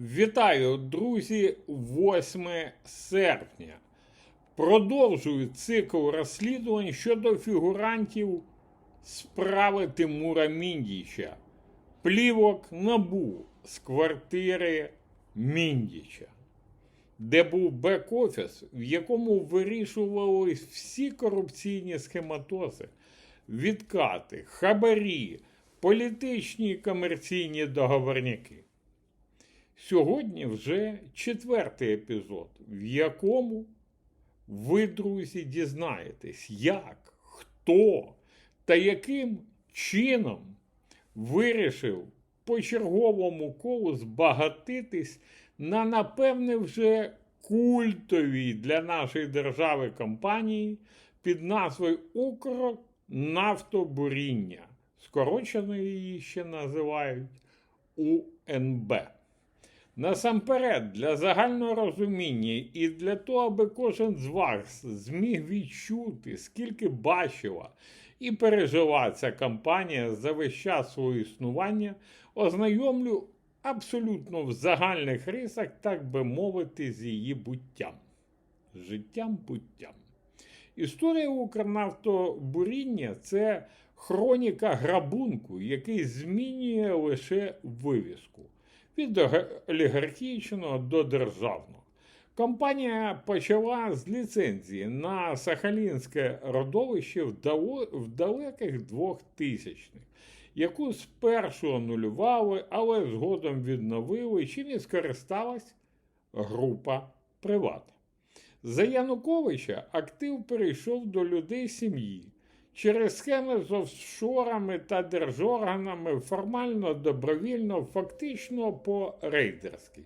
Вітаю, друзі, 8 серпня. Продовжую цикл розслідувань щодо фігурантів справи Тимура Міндіча, плівок набу з квартири Міндіча, де був бек-офіс, в якому вирішувались всі корупційні схематози, відкати, хабарі, політичні і комерційні договорняки. Сьогодні вже четвертий епізод, в якому ви, друзі, дізнаєтесь, як, хто та яким чином вирішив по черговому колу збагатитись на, напевне, вже культовій для нашої держави компанії під назвою Укрнафтобуріння. Скорочено її ще називають УНБ. Насамперед, для загального розуміння і для того, аби кожен з вас зміг відчути, скільки бачила і пережила ця кампанія за весь час свого існування, ознайомлю абсолютно в загальних рисах, так би мовити, з її буттям. Життям буттям. Історія Укрнафтобуріння це хроніка грабунку, який змінює лише вивіску від олігархічного до державного. Компанія почала з ліцензії на Сахалінське родовище в далеких 2000-х, яку спершу анулювали, але згодом відновили, чим і скористалась група Приват. За Януковича актив перейшов до людей сім'ї. Через схеми з офшорами та держорганами формально, добровільно, фактично по-рейдерськи.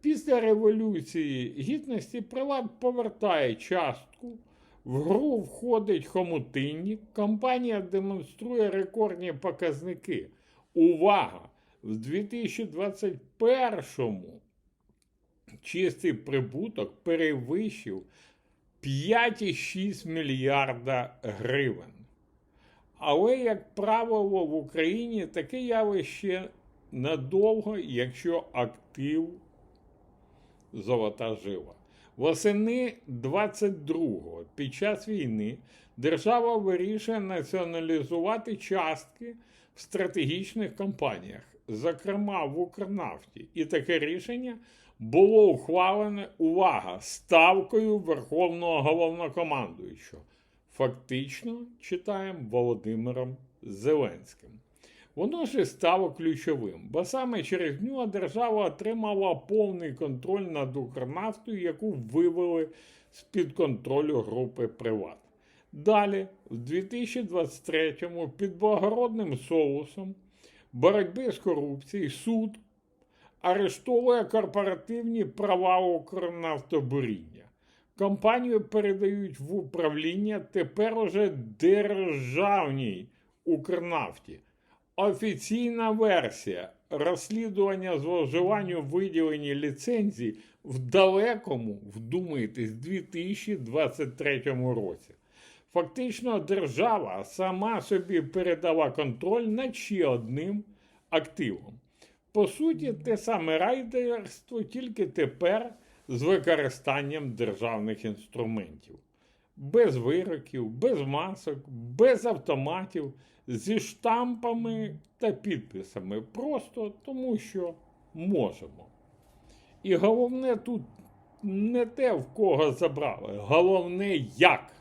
Після Революції Гідності Приват повертає частку, в гру входить хомутинник, компанія демонструє рекордні показники. Увага! В 2021-му чистий прибуток перевищив 5,6 мільярда гривень. Але, як правило, в Україні таке явище надовго, якщо актив золота жила. Восени 22-го під час війни держава вирішує націоналізувати частки в стратегічних компаніях, зокрема в Укрнафті. І таке рішення було ухвалене, увага, ставкою Верховного головнокомандуючого. Фактично читаємо Володимиром Зеленським. Воно ж і стало ключовим, бо саме через нього держава отримала повний контроль над Укрнафтою, яку вивели з-під контролю групи Приват. Далі, в 2023-му, під благородним соусом боротьби з корупцією суд арештовує корпоративні права Укрнафтобуріння. Компанію передають в управління тепер уже державній Укрнафті. Офіційна версія розслідування зловживання виділенні ліцензій в далекому, вдумайтесь, 2023 році. Фактично, держава сама собі передала контроль над ще одним активом. По суті, те саме райдерство, тільки тепер з використанням державних інструментів. Без вироків, без масок, без автоматів, зі штампами та підписами. Просто тому, що можемо. І головне тут не те, в кого забрали, головне як.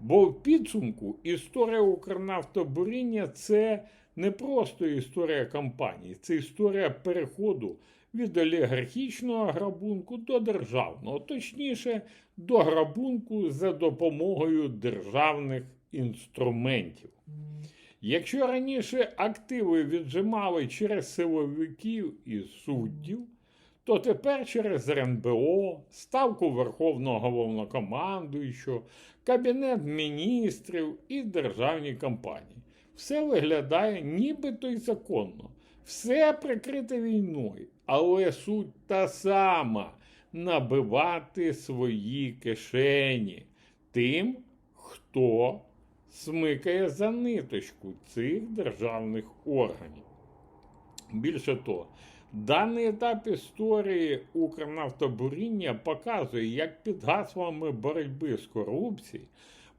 Бо в підсумку історія Укрнафтобуріння це не просто історія компанії, це історія переходу від олігархічного грабунку до державного, точніше, до грабунку за допомогою державних інструментів. Якщо раніше активи віджимали через силовиків і суддів, то тепер через РНБО, ставку Верховного головнокомандуючого, Кабінет міністрів і державні компанії. Все виглядає нібито й законно, все прикрите війною, але суть та сама набивати свої кишені тим, хто смикає за ниточку цих державних органів. Більше того, Даний етап історії Укрнафтобуріння показує, як під гаслами боротьби з корупцією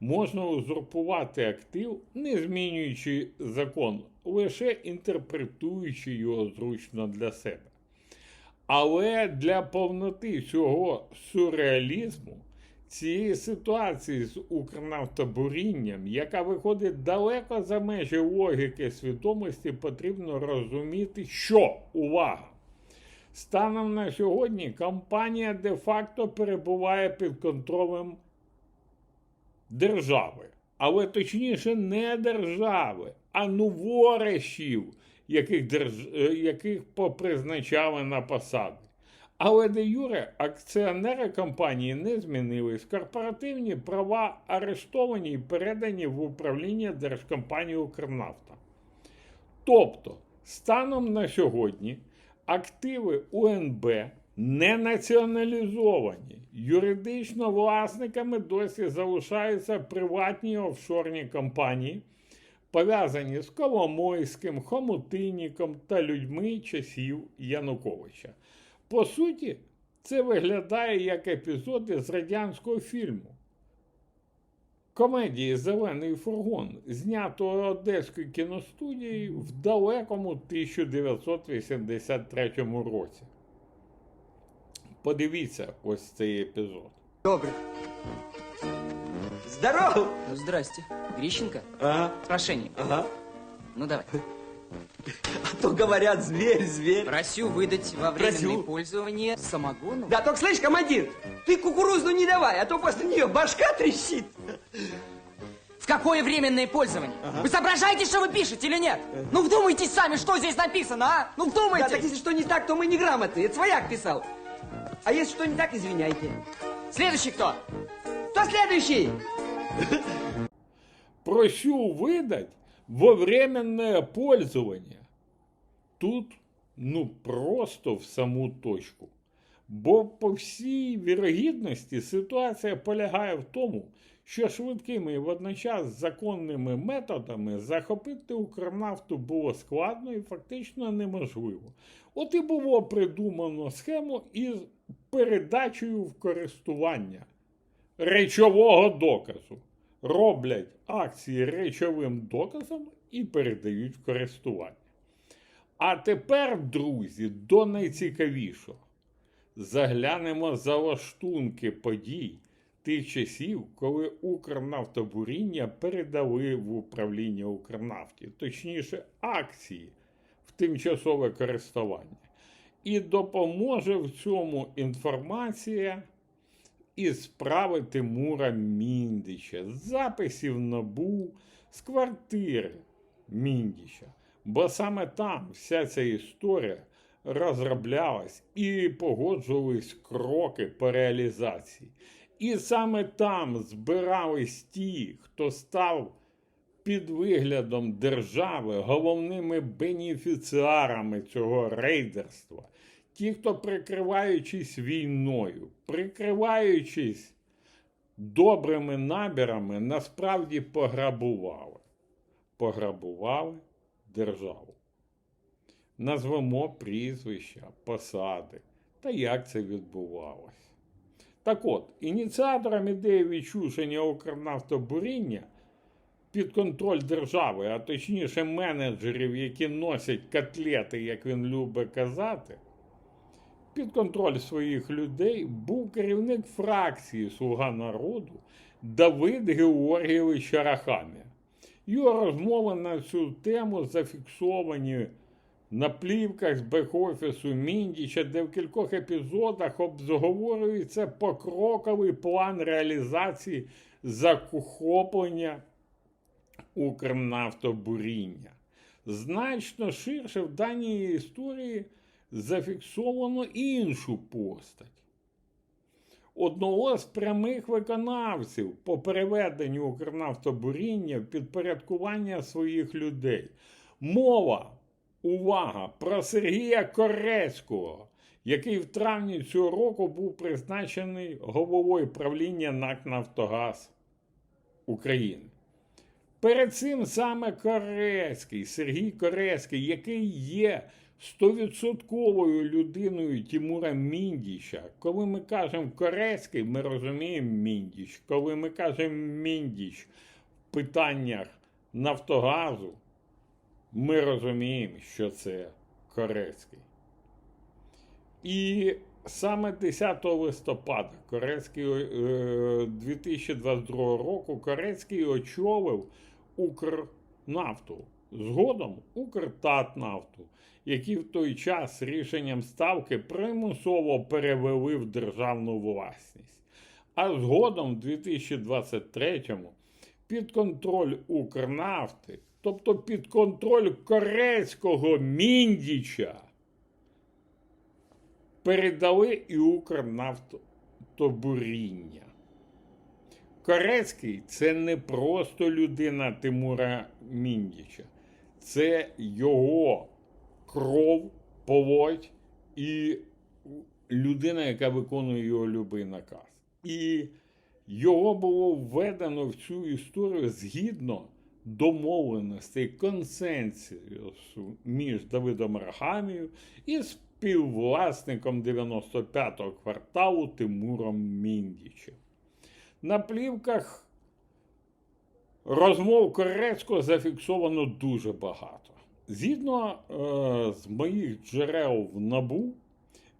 можна узурпувати актив, не змінюючи закон, лише інтерпретуючи його зручно для себе. Але для повноти цього сюрреалізму, цієї ситуації з Укрнафтобурінням, яка виходить далеко за межі логіки свідомості, потрібно розуміти, що увага! Станом на сьогодні компанія де-факто перебуває під контролем держави, але точніше не держави, а новоришів, яких, держ... е, яких попризначали на посади. Але де Юре акціонери компанії не змінились. Корпоративні права арештовані і передані в управління Держкомпанії Укрнафта. Тобто, станом на сьогодні активи УНБ не націоналізовані. Юридично власниками досі залишаються приватні офшорні компанії, пов'язані з Коломойським, Хомутиніком та людьми часів Януковича. По суті, це виглядає як епізоди з радянського фільму. Комедії Зелений фургон, знятого Одеською кіностудією в далекому 1983 році. Подивіться ось цей епізод. Добрый. Здорово! Ну, здрасте. Грищенко? Ага, Прошение. ага. Ну, давай. А то говорят, зверь, зверь. Просю выдать во временное Просю. пользование самогону. Да, только слышь, командир, ты кукурузу не давай, а то после нее башка трещит. В какое временное пользование? Вы соображаете, что вы пишете или нет? Ну, вдумайтесь сами, что здесь написано, а? Ну, Да, вдумайтесь! так если что не так, то мы неграмотные, это свояк писал. А если что не так, извиняйте. Следующий кто? Кто следующий? Просю выдать во временное пользование. Тут, ну, просто в саму точку. Бо по всій вірогідності ситуація полягає в тому, що швидкими і водночас законними методами захопити Укрнафту було складно і фактично неможливо. От і було придумано схему із передачею в користування речового доказу. Роблять акції речовим доказом і передають в користування. А тепер, друзі, до найцікавішого. Заглянемо за лаштунки подій тих часів, коли Укрнафтобуріння передали в управління Укрнафті, точніше, акції в тимчасове користування. І допоможе в цьому інформація із справи Тимура Міндича, з записів НАБУ, з квартири Міндіча. Бо саме там вся ця історія розроблялась і погоджувались кроки по реалізації. І саме там збирались ті, хто став під виглядом держави головними бенефіціарами цього рейдерства. Ті, хто прикриваючись війною, прикриваючись добрими набірами, насправді пограбували. Пограбували державу. Назвемо прізвища, посади та як це відбувалось. Так от, ініціатором ідеї відчуження Укрнафтобуріння під контроль держави, а точніше менеджерів, які носять котлети, як він любить казати, під контроль своїх людей був керівник фракції Слуга народу Давид Георгійович Арахамія. Його розмови на цю тему зафіксовані на плівках з бек-офісу Міндіча, де в кількох епізодах обговорюється покроковий план реалізації захоплення Укрнафтобуріння. Значно ширше в даній історії зафіксовано іншу постать. Одного з прямих виконавців по переведенню Укрнафтобуріння в підпорядкування своїх людей. Мова, увага, про Сергія Корецького, який в травні цього року був призначений головою правління НАК Нафтогаз України. Перед цим саме Корецький, Сергій Корецький, який є стовідсотковою людиною Тимура Міндіча. Коли ми кажемо Корецький, ми розуміємо Міндіч. Коли ми кажемо Міндіч в питаннях Нафтогазу, ми розуміємо, що це Корецький. І саме 10 листопада Корецький, е, 2022 року Корецький очолив Укрнафту, згодом Укртатнафту, які в той час рішенням ставки примусово перевели в державну власність. А згодом в 2023-му під контроль Укрнафти, тобто під контроль корецького Міндіча, передали і Укрнафтобуріння. Корецький це не просто людина Тимура Міндіча, це його кров, полоть і людина, яка виконує його любий наказ. І його було введено в цю історію згідно домовленостей, консенсусу між Давидом Рахамією і співвласником 95-го кварталу Тимуром Міндічем. На плівках розмов Корецького зафіксовано дуже багато. Згідно е, з моїх джерел в НАБУ,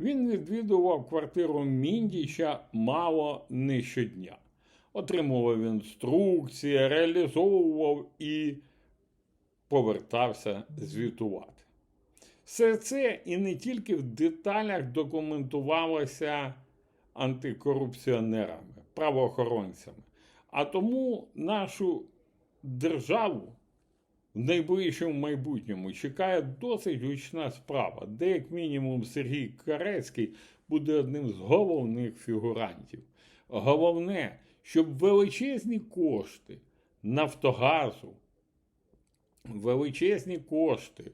він відвідував квартиру Міндіча мало не щодня. Отримував інструкції, реалізовував і повертався звітувати. Все це і не тільки в деталях документувалося антикорупціонерами, правоохоронцями, а тому нашу державу в найближчому майбутньому чекає досить гучна справа, де, як мінімум, Сергій Карецький буде одним з головних фігурантів. Головне, щоб величезні кошти Нафтогазу, величезні кошти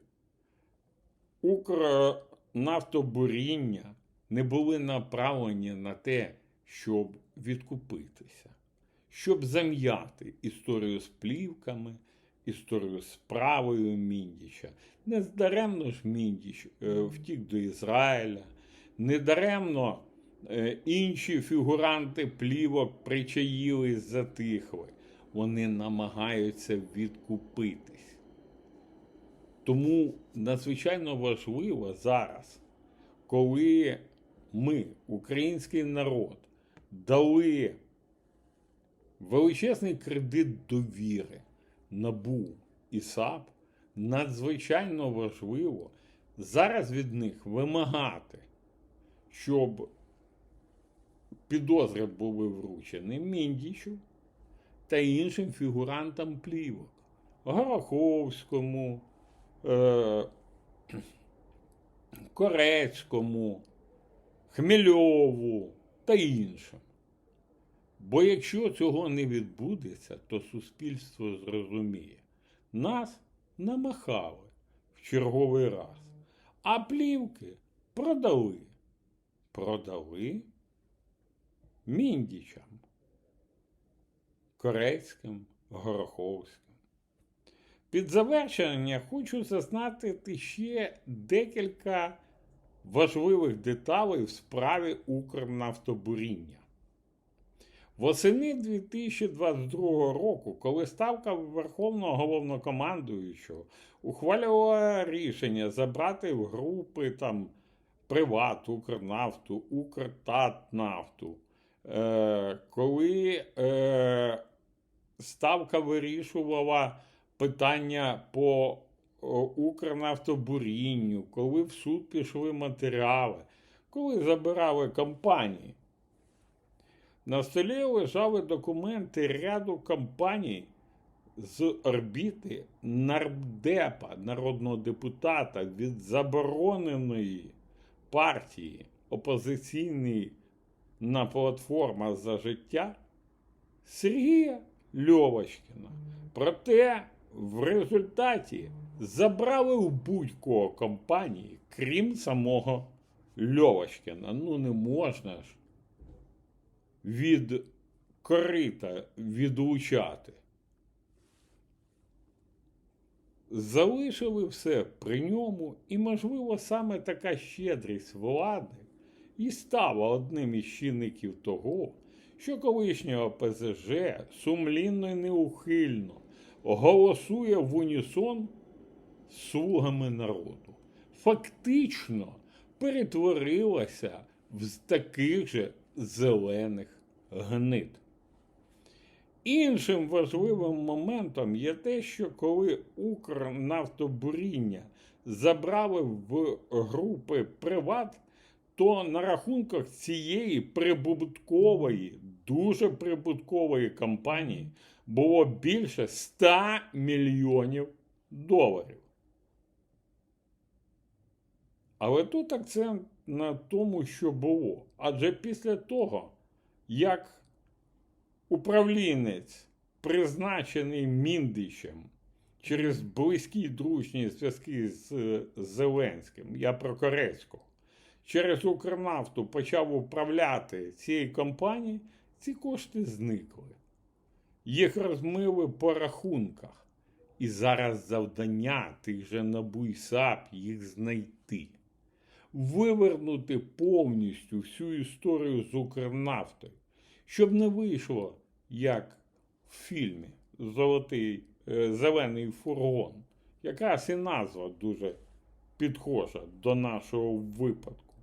Укрнафтобуріння не були направлені на те, щоб відкупитися, щоб зам'яти історію з плівками, історію з справою Міндіча. Нездаремно ж Міндіч е, втік до Ізраїля, недаремно е, інші фігуранти плівок причаїлись, затихли. Вони намагаються відкупитись. Тому надзвичайно важливо зараз, коли ми, український народ, дали величезний кредит довіри НАБУ і САП, надзвичайно важливо зараз від них вимагати, щоб підозри були вручені Міндічу та іншим фігурантам плівок. Гороховському, е, Корецькому, Хмельову та іншим. Бо якщо цього не відбудеться, то суспільство зрозуміє. Нас намахали в черговий раз, а плівки продали. Продали Міндічам, Корецьким, Гороховським. Під завершення хочу зазначити ще декілька важливих деталей в справі Укрнафтобуріння. Восени 2022 року, коли ставка Верховного головнокомандуючого ухвалювала рішення забрати в групи там Приват, Укрнафту, Укртатнафту, е, коли е, ставка вирішувала питання по Укрнафтобурінню, коли в суд пішли матеріали, коли забирали компанії. На столі лежали документи ряду компаній з орбіти нардепа, народного депутата від забороненої партії опозиційної на платформа за життя Сергія Льовочкіна. Проте в результаті забрали у будь-кого компанії, крім самого Льовочкіна. Ну не можна ж від корита відлучати. залишили все при ньому, і, можливо, саме така щедрість влади і стала одним із чинників того, що колишнього ПЗЖ сумлінно і неухильно голосує в унісон слугами народу. Фактично перетворилася в таких же зелених гнид. Іншим важливим моментом є те, що коли Укрнафтобуріння забрали в групи Приват, то на рахунках цієї прибуткової, дуже прибуткової компанії було більше 100 мільйонів доларів. Але тут акцент на тому, що було. Адже після того, як управлінець, призначений Міндичем через близькі дружні зв'язки з е, Зеленським, я про Корецького, через Укрнафту почав управляти цією компанією, ці кошти зникли. Їх розмили по рахунках. І зараз завдання тих же НАБУ і САП їх знайти. Вивернути повністю всю історію з Укрнафтою, щоб не вийшло, як в фільмі Золотий е, зелений фургон. Якраз і назва дуже підхожа до нашого випадку.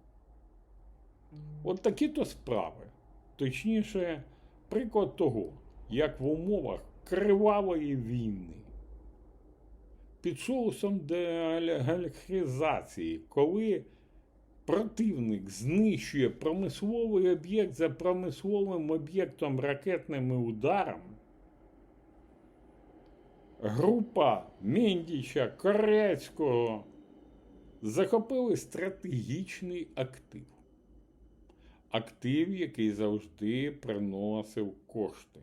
От такі то справи. Точніше, приклад того, як в умовах кривавої війни під соусом дегалізації, коли противник знищує промисловий об'єкт за промисловим об'єктом ракетними ударами, група Міндіча, Корецького захопили стратегічний актив. Актив, який завжди приносив кошти.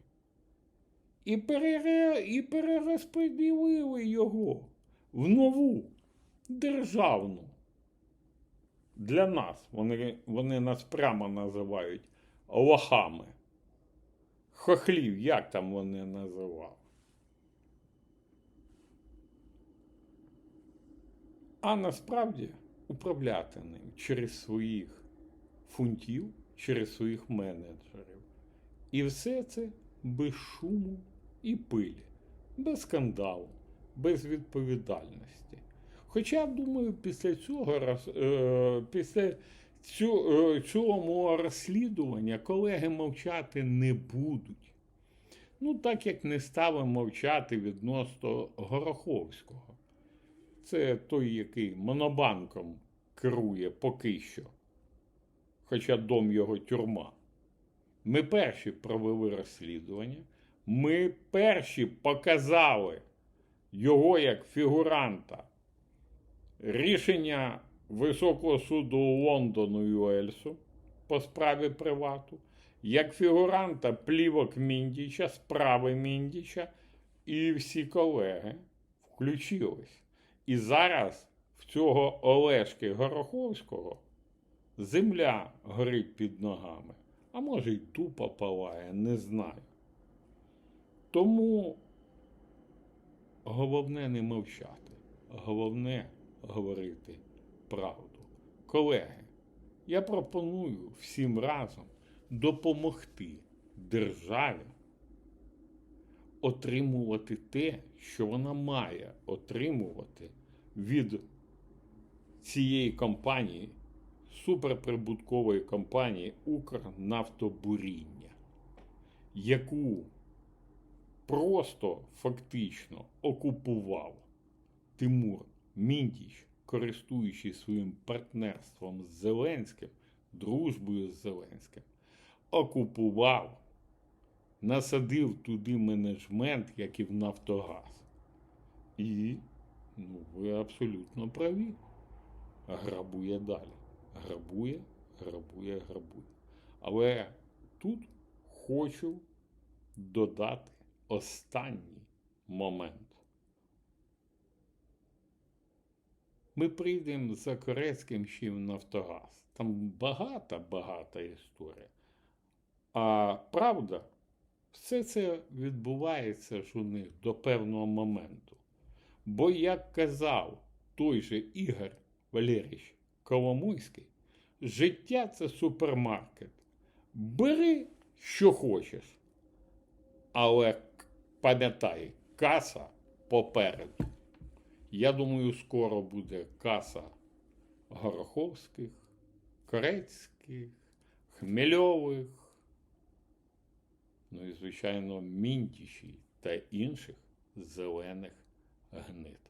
І, перере... і перерозподілили його в нову державну. Для нас вони, вони нас прямо називають лохами. Хохлів, як там вони називали. А насправді управляти ним через своїх фунтів, через своїх менеджерів. І все це без шуму і пилі, без скандалу, без відповідальності. Хоча, думаю, після цього е, після е, цього розслідування колеги мовчати не будуть. Ну, так як не стали мовчати відносно Гороховського. Це той, який монобанком керує поки що. Хоча дом його тюрма. Ми перші провели розслідування. Ми перші показали його як фігуранта. Рішення Високого суду Лондону і Уельсу по справі привату, як фігуранта плівок Міндіча, справи Міндіча, і всі колеги включились. І зараз в цього Олешки Гороховського земля горить під ногами, а може й тупо палає, не знаю. Тому головне не мовчати, головне говорити правду. Колеги, я пропоную всім разом допомогти державі отримувати те, що вона має отримувати від цієї компанії, суперприбуткової компанії Укрнафтобуріння, яку просто фактично окупував Тимур Міндіч, користуючись своїм партнерством з Зеленським, дружбою з Зеленським, окупував, насадив туди менеджмент, як і в Нафтогаз. І, ну, ви абсолютно праві. Грабує далі. Грабує, грабує, грабує. Але тут хочу додати останній момент. Ми прийдемо за Корецьким в Нафтогаз. Там багата-багата історія. А правда, все це відбувається ж у них до певного моменту. Бо, як казав той же Ігор Валерійович Коломойський, життя це супермаркет. Бери, що хочеш. Але пам'ятай, каса попереду. Я думаю, скоро буде каса Гороховських, Корецьких, Хмельових, ну і, звичайно, Мінтіші та інших зелених гнид.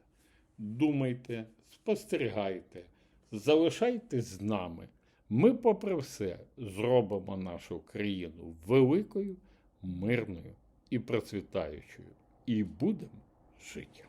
Думайте, спостерігайте, залишайтесь з нами. Ми, попри все, зробимо нашу країну великою, мирною і процвітаючою. І будемо жити.